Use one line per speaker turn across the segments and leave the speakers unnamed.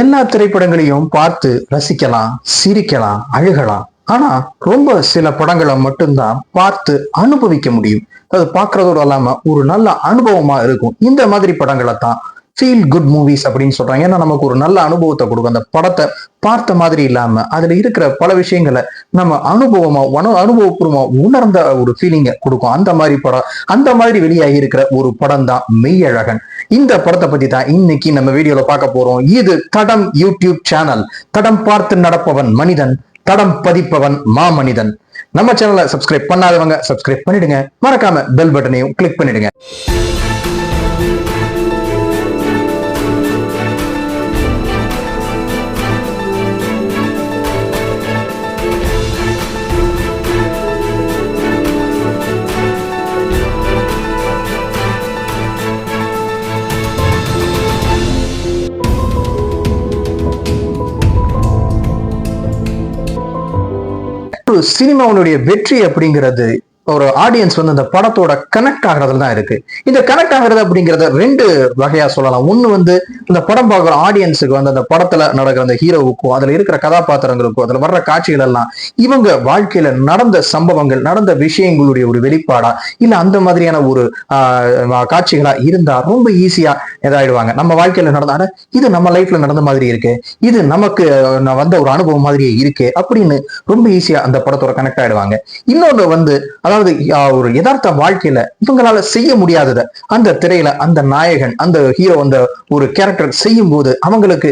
எல்லா திரைப்படங்களையும் பார்த்து ரசிக்கலாம் சிரிக்கலாம் அழுகலாம். ஆனா ரொம்ப சில படங்களை மட்டும்தான் பார்த்து அனுபவிக்க முடியும். அது பார்க்கறதோட இல்லாம ஒரு நல்ல அனுபவமா இருக்கும். இந்த மாதிரி படங்களை தான் ஃபீல் குட் மூவிஸ் அப்படின்னு சொல்றாங்க. ஏன்னா நமக்கு ஒரு நல்ல அனுபவத்தை கொடுக்கும். அந்த படத்தை பார்த்த மாதிரி இல்லாம அதுல இருக்கிற பல விஷயங்களை நம்ம அனுபவமா உண அனுபவபூர்வமா உணர்ந்த ஒரு ஃபீலிங்கை கொடுக்கும். அந்த மாதிரி படம் அந்த மாதிரி வெளியாகி இருக்கிற ஒரு படம் தான் மெய்யழகன் இந்த படத்தை பத்தி தான் இன்னைக்கு நம்ம வீடியோல பார்க்க போறோம். இது தடம் யூடியூப் சேனல் தடம் பார்த்து நடப்பவன் மனிதன் தடம் பதிப்பவன் மாமனிதன். நம்ம சேனலை சப்ஸ்கிரைப் பண்ணாதவங்க சப்ஸ்கிரைப் பண்ணிடுங்க. மறக்காம பெல் பட்டனையும் கிளிக் பண்ணிடுங்க. ஒரு சினிமாவுடைய வெற்றி அப்படிங்கிறது ஒரு ஆடியன்ஸ் வந்து அந்த படத்தோட கனெக்ட் ஆகிறதுல தான் இருக்கு. இந்த கனெக்ட் ஆகிறது அப்படிங்கறத ரெண்டு வகையா சொல்லலாம். ஒண்ணு வந்து இந்த படம் பார்க்குற ஆடியன்ஸுக்கு வந்து அந்த படத்துல நடக்கிற அந்த ஹீரோவுக்கும் அதுல இருக்கிற கதாபாத்திரங்களுக்கும் அதுல வர்ற காட்சிகள் எல்லாம் இவங்க வாழ்க்கையில நடந்த சம்பவங்கள் நடந்த விஷயங்களுடைய ஒரு வெளிப்பாடா இல்ல அந்த மாதிரியான ஒரு ஆஹ் காட்சிகளா இருந்தா ரொம்ப ஈஸியா இதாயிடுவாங்க. நம்ம வாழ்க்கையில நடந்த இது நம்ம லைஃப்ல நடந்த மாதிரி இருக்கு இது நமக்கு வந்த ஒரு அனுபவம் மாதிரியே இருக்கு அப்படின்னு ரொம்ப ஈஸியா அந்த படத்தோட கனெக்ட் ஆயிடுவாங்க. இன்னொன்று வந்து அதாவது அதாவது ஒரு யதார்த்த வாழ்க்கையில இவங்களால செய்ய முடியாததை அந்த திரையில அந்த நாயகன் அந்த ஹீரோ அந்த ஒரு கேரக்டர் செய்யும் போது அவங்களுக்கு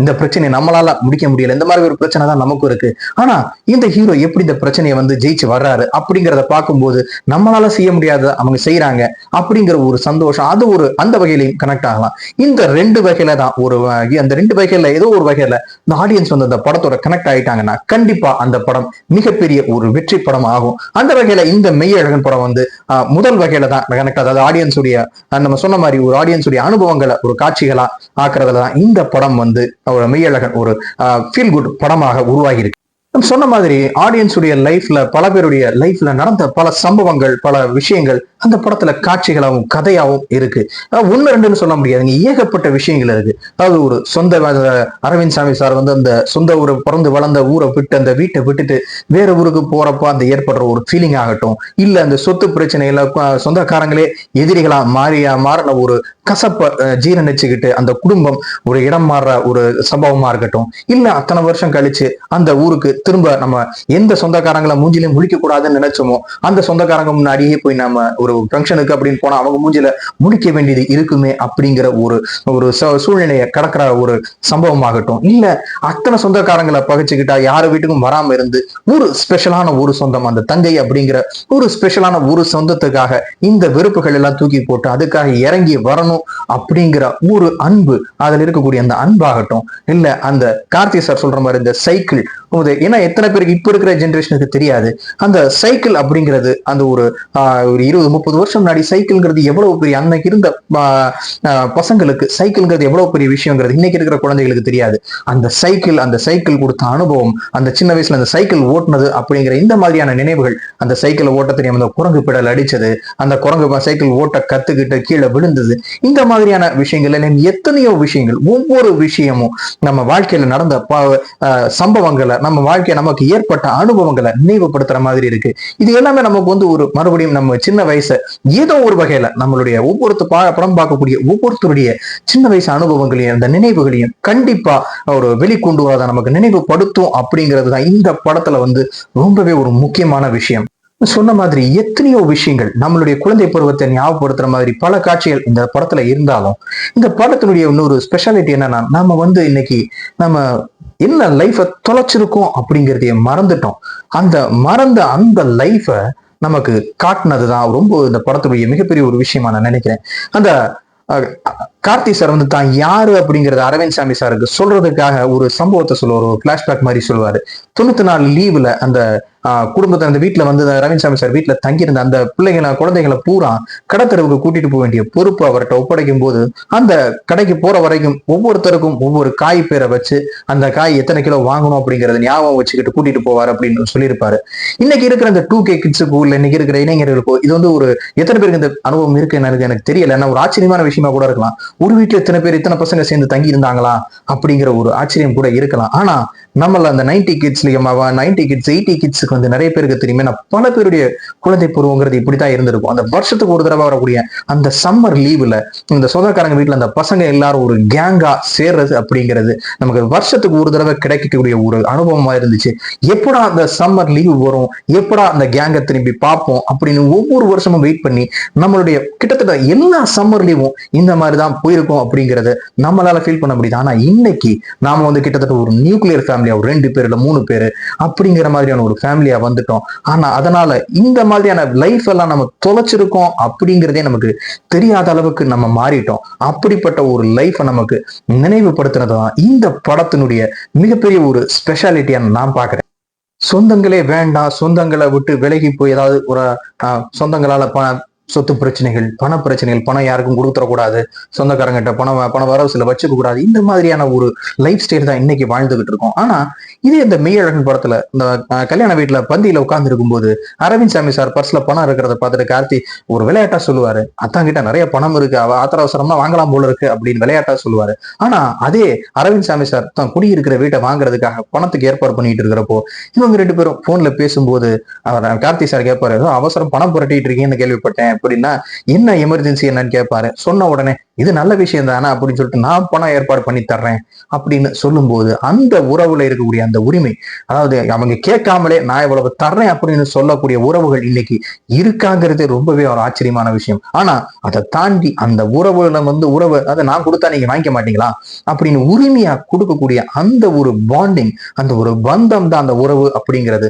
இந்த பிரச்சனையை நம்மளால முடிக்க முடியல. இந்த மாதிரி ஒரு பிரச்சனை தான் நமக்கும் இருக்கு. ஆனா இந்த ஹீரோ எப்படி இந்த பிரச்சனையை வந்து ஜெயிச்சு வர்றாரு அப்படிங்கிறத பார்க்கும்போது நம்மளால செய்ய முடியாத அவங்க செய்யறாங்க அப்படிங்கிற ஒரு சந்தோஷம் அது ஒரு அந்த வகையிலையும் கனெக்ட் ஆகலாம். இந்த ரெண்டு வகையில தான் ஒரு அந்த ரெண்டு வகையில ஏதோ ஒரு வகையில இந்த ஆடியன்ஸ் வந்து அந்த படத்தோட கனெக்ட் ஆயிட்டாங்கன்னா கண்டிப்பா அந்த படம் மிகப்பெரிய ஒரு வெற்றி படம் ஆகும். அந்த வகையில இந்த மெய்யழகன் படம் வந்து முதல் வகையில தான் கனெக்ட் அதாவது ஆடியன்ஸ் உடைய நம்ம சொன்ன மாதிரி ஒரு ஆடியன்ஸ் உடைய அனுபவங்களை ஒரு காட்சிகளா ஆக்குறதுல தான் இந்த படம் வந்து ஒரு மெய்யழகன் ஒரு ஃபீல் குட் படமாக உருவாகி இருக்கு சொன்ன மாதிரி ஆடியன்ஸுடைய லைஃப்ல பல பேருடைய லைஃப்ல நடந்த பல சம்பவங்கள் பல விஷயங்கள் அந்த படத்துல காட்சிகளாகவும் கதையாகவும் இருக்கு. ஒன்னு ரெண்டுன்னு சொல்ல முடியாதுங்க ஏகப்பட்ட விஷயங்கள் இருக்கு. அதாவது ஒரு சொந்த அரவிந்த் சாமி சார் வந்து அந்த சொந்த ஊரை பிறந்து வளர்ந்த ஊரை விட்டு அந்த வீட்டை விட்டுட்டு வேற ஊருக்கு போறப்போ அந்த ஏற்படுற ஒரு ஃபீலிங் ஆகட்டும். இல்ல அந்த சொத்து பிரச்சனையில சொந்தக்காரங்களே எதிரிகளா மாறியா மாறின ஒரு கசப்ப ஜீரணிச்சுக்கிட்டு அந்த குடும்பம் ஒரு இடம் மாறுற ஒரு சம்பவமா இருக்கட்டும். இல்ல அத்தனை வருஷம் கழிச்சு அந்த ஊருக்கு திரும்ப நம்ம எந்த சொந்தக்காரங்களை மூஞ்சிலையும் முழிக்க கூடாதுன்னு நினைச்சோமோ அந்த சொந்தக்காரங்க முன்னாடியே போய் நம்ம ஒரு ஒரு ஃபங்க்ஷனுக்கு அப்படின்னு போனா அவங்க மூஞ்சில முடிக்க வேண்டியது இருக்குமே அப்படிங்கிற ஒரு ஒரு சூழ்நிலையை கடக்கிற ஒரு சம்பவமாகட்டும். இல்ல அத்தனை சொந்தக்காரங்களை பகிச்சுக்கிட்டா யார் வீட்டுக்கும் வராம இருந்து ஒரு ஸ்பெஷலான ஒரு சொந்தம் அந்த தங்கை அப்படிங்கிற ஒரு ஸ்பெஷலான ஒரு சொந்தத்துக்காக இந்த வெறுப்புகள் எல்லாம் தூக்கி போட்டு அதுக்காக இறங்கி வரணும் அப்படிங்கிற ஒரு அன்பு அதுல இருக்கக்கூடிய அந்த அன்பாகட்டும். இல்ல அந்த கார்த்தி சார் சொல்ற மாதிரி இந்த சைக்கிள் போகுது. ஏன்னா எத்தனை பேருக்கு இப்போ இருக்கிற ஜென்ரேஷனுக்கு தெரியாது. அந்த சைக்கிள் அப்படிங்கிறது அந்த ஒரு ஒரு இருபது முப்பது வருஷம் முன்னாடி சைக்கிள்ங்கிறது எவ்வளவு பெரிய அன்னைக்கு இருந்த பசங்களுக்கு சைக்கிள்ங்கிறது எவ்வளவு பெரிய விஷயங்கிறது இன்னைக்கு இருக்கிற குழந்தைகளுக்கு தெரியாது. அந்த சைக்கிள் அந்த சைக்கிள் கொடுத்த அனுபவம் அந்த சின்ன வயசுல அந்த சைக்கிள் ஓட்டுனது அப்படிங்கிற இந்த மாதிரியான நினைவுகள் அந்த சைக்கிளை ஓட்ட தெரியாம அந்த குரங்கு பிடல் அடிச்சது அந்த குரங்கு சைக்கிள் ஓட்ட கத்துக்கிட்டு கீழே விழுந்தது இந்த மாதிரியான விஷயங்கள் எத்தனையோ விஷயங்கள் ஒவ்வொரு விஷயமும் நம்ம வாழ்க்கையில நடந்த ப- சம்பவங்களை நம்ம வாழ்க்கை நமக்கு ஏற்பட்ட அனுபவங்களை நினைவுபடுத்துற மாதிரி இருக்கு. இது எல்லாமே நமக்கு வந்து ஒரு மறுபடியும் நம்ம சின்ன வயசு ஏதோ ஒரு வகையில நம்மளுடைய ஒவ்வொருத்த பா- படம் பார்க்கக்கூடிய ஒவ்வொருத்தருடைய சின்ன வயசு அனுபவங்களையும் அந்த நினைவுகளையும் கண்டிப்பா ஒரு வெளிக்கொண்டு வரதை நமக்கு நினைவுபடுத்தும் அப்படிங்கிறது தான் இந்த படத்துல வந்து ரொம்பவே ஒரு முக்கியமான விஷயம். சொன்ன மாதிரி எத்தனையோ விஷயங்கள் நம்மளுடைய குழந்தை பருவத்தை ஞாபகப்படுத்துற மாதிரி பல காட்சிகள் இந்த படத்துல இருந்தாலும் இந்த படத்தினுடைய இன்னொரு ஸ்பெஷாலிட்டி என்னன்னா நம்ம வந்து இன்னைக்கு நம்ம என்ன லைஃபை தொலைச்சிருக்கோம் அப்படிங்கிறதைய மறந்துட்டோம். அந்த மறந்த அந்த லைஃபை நமக்கு காட்டினது தான் ரொம்ப இந்த படத்துடைய மிகப்பெரிய ஒரு விஷயமா நான் நினைக்கிறேன். அந்த அஹ், கார்த்தி சார் வந்து தான் யாரு அப்படிங்கறத அரவிந்த் சாமி சாருக்கு சொல்றதுக்காக ஒரு சம்பவத்தை சொல்லுவார் ஒரு பிளாஷ்பேக் மாதிரி சொல்லுவாரு. தொண்ணூத்தி நாலு லீவுல அந்த குடும்பத்தை அந்த வீட்டுல வந்து அரவிந்த் சாமி சார் வீட்டுல தங்கியிருந்த அந்த பிள்ளைங்களை குழந்தைங்களை பூரா கடத்தருவுக்கு கூட்டிட்டு போக வேண்டிய பொறுப்பு அவர்கிட்ட ஒப்படைக்கும் போது அந்த கடைக்கு போற வரைக்கும் ஒவ்வொருத்தருக்கும் ஒவ்வொரு காய் பேரை வச்சு அந்த காய் எத்தனை கிலோ வாங்கணும் அப்படிங்கறத ஞாபகம் வச்சுக்கிட்டு கூட்டிட்டு போவார் அப்படின்னு சொல்லியிருப்பாரு. இன்னைக்கு இருக்கிற அந்த டூ கே கிட்ஸுக்கோ இல்ல இன்னைக்கு இருக்கிற இளைஞர்களுக்கோ இது வந்து ஒரு எத்தனை பேருக்கு இந்த அனுபவம் இருக்கு எனக்கு எனக்கு தெரியல. ஏன்னா ஒரு ஆச்சரியமான விஷயமா கூட இருக்கலாம். ஒரு வீட்டில் இத்தனை பேர் இத்தனை பசங்க சேர்ந்து தங்கி இருந்தாங்களா அப்படிங்கிற ஒரு ஆச்சரியம் கூட இருக்கலாம். ஆனா நம்மள அந்த நைன்டி கிட்ஸ்லயும் நைன்டி கிட்ஸ் எயிட்டி கிட்ஸுக்கு வந்து நிறைய பேருக்கு தெரியுமே நான் பல பேருடைய குழந்தை பருவங்கிறது இப்படித்தான் இருந்திருக்கும். அந்த வருஷத்துக்கு ஒரு தடவை வரக்கூடிய அந்த சம்மர் லீவில் இந்த சொந்தக்காரங்க வீட்டுல அந்த பசங்க எல்லாரும் ஒரு கேங்கா சேர்றது அப்படிங்கிறது நமக்கு வருஷத்துக்கு ஒரு தடவை கிடைக்கக்கூடிய ஒரு அனுபவமா இருந்துச்சு. எப்படா அந்த சம்மர் லீவு வரும்? எப்படா அந்த கேங்கை திரும்பி பார்ப்போம்? அப்படின்னு ஒவ்வொரு வருஷமும் வெயிட் பண்ணி நம்மளுடைய கிட்டத்தட்ட எல்லா சம்மர் லீவும் இந்த மாதிரி தான் போயிருக்கும் அப்படிங்கறது நம்மளால ஃபீல் பண்ண முடியுது. ஆனா இன்னைக்கு நாம வந்து கிட்டத்தட்ட ஒரு நியூக்ளியர் ஃபேமிலியா ஒரு ரெண்டு பேர் இல்ல மூணு பேர் அப்படிங்கிற மாதிரியான ஒரு ஃபேமிலியா வந்துட்டோம். ஆனா அதனால இந்த மாதிரியான லைஃப் எல்லாம் நம்ம தொலைச்சிருக்கோம் அப்படிங்கிறதே நமக்கு தெரியாத அளவுக்கு நம்ம மாறிட்டோம். அப்படிப்பட்ட ஒரு லைஃப்பை நமக்கு நினைவுபடுத்தினது தான் இந்த படத்தினுடைய மிகப்பெரிய ஒரு ஸ்பெஷாலிட்டியா நான் பாக்குறேன் சொந்தங்களே வேண்டாம் சொந்தங்களை விட்டு விலகி போய் ஏதாவது ஒரு சொந்தங்களால சொத்து பிரச்சனைகள் பண பிரச்சனைகள் பணம் யாருக்கும் கொடுத்துடக்கூடாது சொந்தக்காரங்கிட்ட பணம் பண வரவு சில வச்சுக்க கூடாது. இந்த மாதிரியான ஒரு லைஃப் ஸ்டைல் தான் இன்னைக்கு வாழ்ந்துகிட்டு இருக்கோம். ஆனா இதே இந்த மெய்யழகன் படத்துல இந்த கல்யாண வீட்டுல பந்தியில உட்கார்ந்து இருக்கும்போது அரவிந்த் சாமி சார் பர்ஸ்ல பணம் இருக்கிறத பார்த்துட்டு கார்த்தி ஒரு விளையாட்டா சொல்லுவாரு. அத்தான் கிட்ட நிறைய பணம் இருக்கு அவ ஆத்திர அவசரமா வாங்கலாம் போல இருக்கு அப்படின்னு விளையாட்டா சொல்லுவாரு. ஆனா அதே அரவிந்த் சாமி சார் தான் குடியிருக்கிற வீட்டை வாங்குறதுக்காக பணத்துக்கு ஏற்பாடு பண்ணிட்டு இருக்கிறப்போ இவங்க ரெண்டு பேரும் போன்ல பேசும்போது அவர் கார்த்தி சார் கேட்பாரு ஏதோ அவசரம் பணம் புரட்டிட்டு இருக்கீங்கன்னு கேள்விப்பட்டேன் அப்படின்னா என்ன எமர்ஜென்சி என்னன்னு கேட்பாரு சொன்ன உடனே இது நல்ல விஷயம் தானே அப்படின்னு சொல்லிட்டு நான் பணம் ஏற்பாடு பண்ணி தர்றேன் அப்படின்னு சொல்லும்போது அந்த உறவுல இருக்கக்கூடிய அந்த உரிமை அதாவது அவங்க கேட்காமலே நான் இவ்வளவு தர்றேன் அப்படின்னு சொல்லக்கூடிய உறவுகள் இன்னைக்கு இருக்காங்கிறதே ரொம்பவே ஒரு ஆச்சரியமான விஷயம். ஆனா அதை தாண்டி அந்த உறவுல வந்து உறவு அதை நான் கொடுத்தா நீங்க வாங்கிக்க மாட்டீங்களா? அப்படின்னு உரிமையா கொடுக்கக்கூடிய அந்த ஒரு பாண்டிங் அந்த ஒரு பந்தம் தான் அந்த உறவு அப்படிங்கிறது.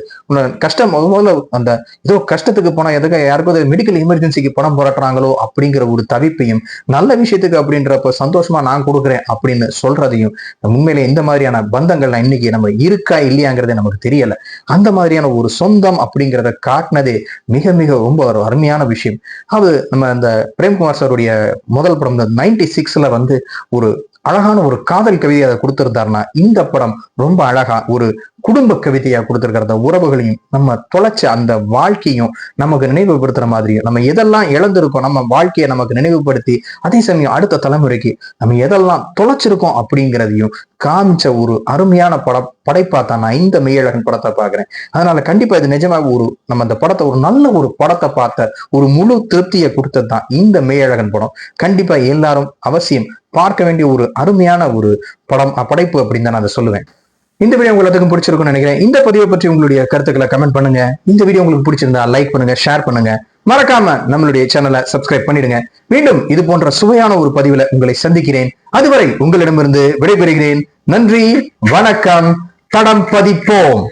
கஷ்டம் முதல்ல அந்த ஏதோ கஷ்டத்துக்கு போனா எதுக்கு யாருக்கும் மெடிக்கல் எமர்ஜென்சிக்கு பணம் புரட்டுறாங்களோ அப்படிங்கிற ஒரு தவிப்பையும் நல்ல விஷயத்துக்கு அப்படின்றப்ப சந்தோஷமா நான் கொடுக்குறேன் அப்படின்னு சொல்றதையும் உண்மையிலே இந்த மாதிரியான பந்தங்கள்லாம் இன்னைக்கு நம்ம இருக்கா இல்லையாங்கிறதே நமக்கு தெரியல. அந்த மாதிரியான ஒரு சொந்தம் அப்படிங்கிறத காட்டினதே மிக மிக ரொம்ப ஒரு அருமையான விஷயம். அது நம்ம அந்த பிரேம்குமார் சாருடைய முதல் படம் நைன்டி சிக்ஸ்ல வந்து ஒரு அழகான ஒரு காதல் கவிதையை அதை கொடுத்திருந்தாருன்னா இந்த படம் ரொம்ப அழகா ஒரு குடும்ப கவிதையா கொடுத்திருக்கிற அந்த உறவுகளையும் நம்ம தொலைச்ச அந்த வாழ்க்கையும் நமக்கு நினைவுபடுத்துற மாதிரியும் நம்ம எதெல்லாம் இழந்திருக்கோம் நம்ம வாழ்க்கையை நமக்கு நினைவுபடுத்தி அதே சமயம் அடுத்த தலைமுறைக்கு நம்ம எதெல்லாம் தொலைச்சிருக்கோம் அப்படிங்கிறதையும் காமிச்ச ஒரு அருமையான படம் படைப்பா தான் நான் இந்த மெய்யழகன் படத்தை பாக்குறேன் அதனால கண்டிப்பா இது நிஜமாக ஒரு நம்ம அந்த படத்தை ஒரு நல்ல ஒரு படத்தை பார்த்த ஒரு முழு திருப்தியை கொடுத்தது தான் இந்த மெய்யழகன் படம். கண்டிப்பா எல்லாரும் அவசியம் பார்க்க வேண்டிய ஒரு அருமையான ஒரு படம் படைப்பு அப்படின்னு தான் நான் அதை சொல்லுவேன். இந்த வீடியோ உங்களுக்கு பிடிச்சிருக்கும்னு நினைக்கிறேன். இந்த பதிவை பற்றி உங்களுடைய கருத்துக்களை கமெண்ட் பண்ணுங்க. இந்த வீடியோ உங்களுக்கு பிடிச்சிருந்தா லைக் பண்ணுங்க ஷேர் பண்ணுங்க. மறக்காம நம்மளுடைய சேனலை சப்ஸ்கிரைப் பண்ணிடுங்க. மீண்டும் இது போன்ற சுவையான ஒரு பதிவுல உங்களை சந்திக்கிறேன். அதுவரை உங்களிடமிருந்து விடைபெறுகிறேன். நன்றி வணக்கம். தடம் பதிப்போம்.